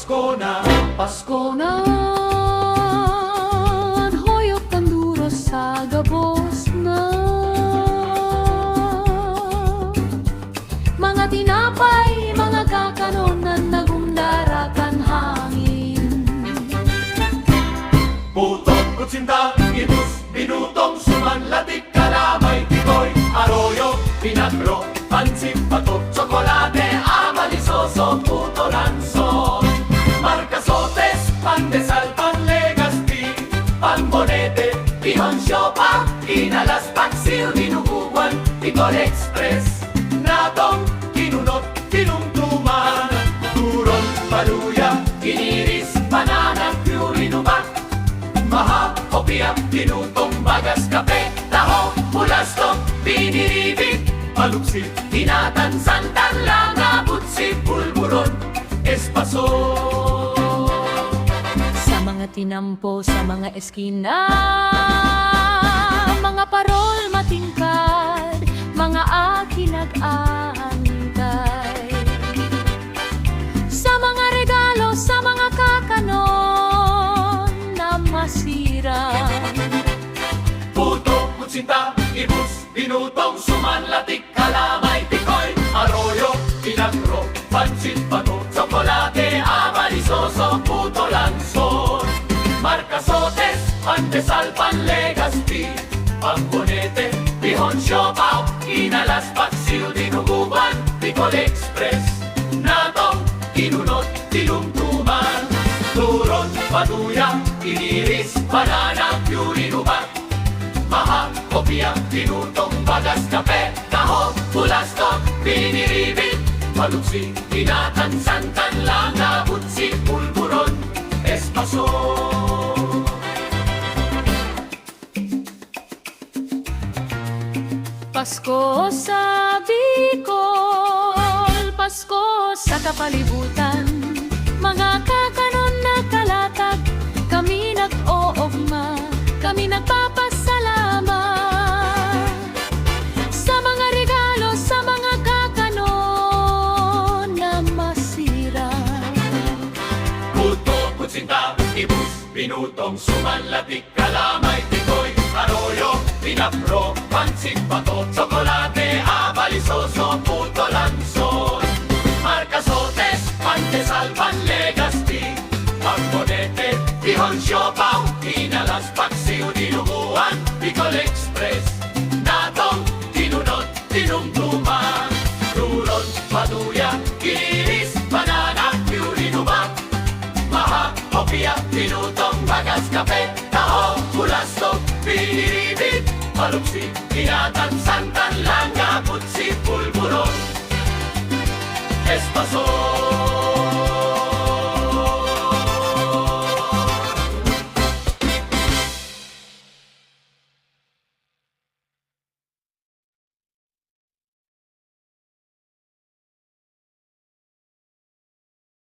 Pasko na, Pasko na. Hoyok kanduro sa gabos na. Mga tinapay, mga kakaronan Nagumdarakan hangin. Putong kutsinta, ibus, binutong sumanlatik, kalamay, tikoy, arroyo, Marcasotes, pandesal, panlegazpi, panbonete, pihon, siopa, inalas, pansil, dinuguan, Ticol Express, natong, kinunot, kinumtuman, turon, paluya, kiniris, banana, purinubat, Maha, kopya, tinutong bagas, kape, taho, mulastong, piniribig, paluksit, tinatan, santan, langa, butsi, pulburon, espaso. Tinampo, sa mga eskina. Mga parol matingkad Mga akin nag-aantay. Sa mga regalo, sa mga kakanon Na masira. Puto, kutsinta, ibus, binutong, sumanlatik, kalamay, tikoy, pandesal, panlegazpi, pambonete, pihon, siopaw, inalas, paksiw, dinuguban, Ticol Express, natong, kinunot, tinumtuman, turon, patuya, iniris, banana, purinubat, Maha, kopya, tinutong bagas, kape, taho, pulastok, piniribit, maluksi, tinatan, santan, langa, butsi, pulburon, Pasko sa Bicol, Pasko sa kapalibutan. Mga kakanon na kalatag, kami nag-oogma, kami nagpapasalamat. Sa mga regalo, sa mga kakanon na masira. Puto, kutsinta, ibus, binutong, sumanlatik, kalamay, tikoy, arroyo, pinapro, pansing, pato, tsokolate, abalisoso, puto, lanson. Marcasotes, pandesal, panlegazpi, pambonete, tihon, siopaw, inalas, paksiw, dinuguan, Bicol Express, natong, tinunot, tinumtuman, turon, patuya, kiniris, banana, purinubat, Maha, kopya, tinutong, bagas, kape, taho, pulastok, piniribit, Alupsi, Binatan, Santan, Langabut, si Pulburón Espasón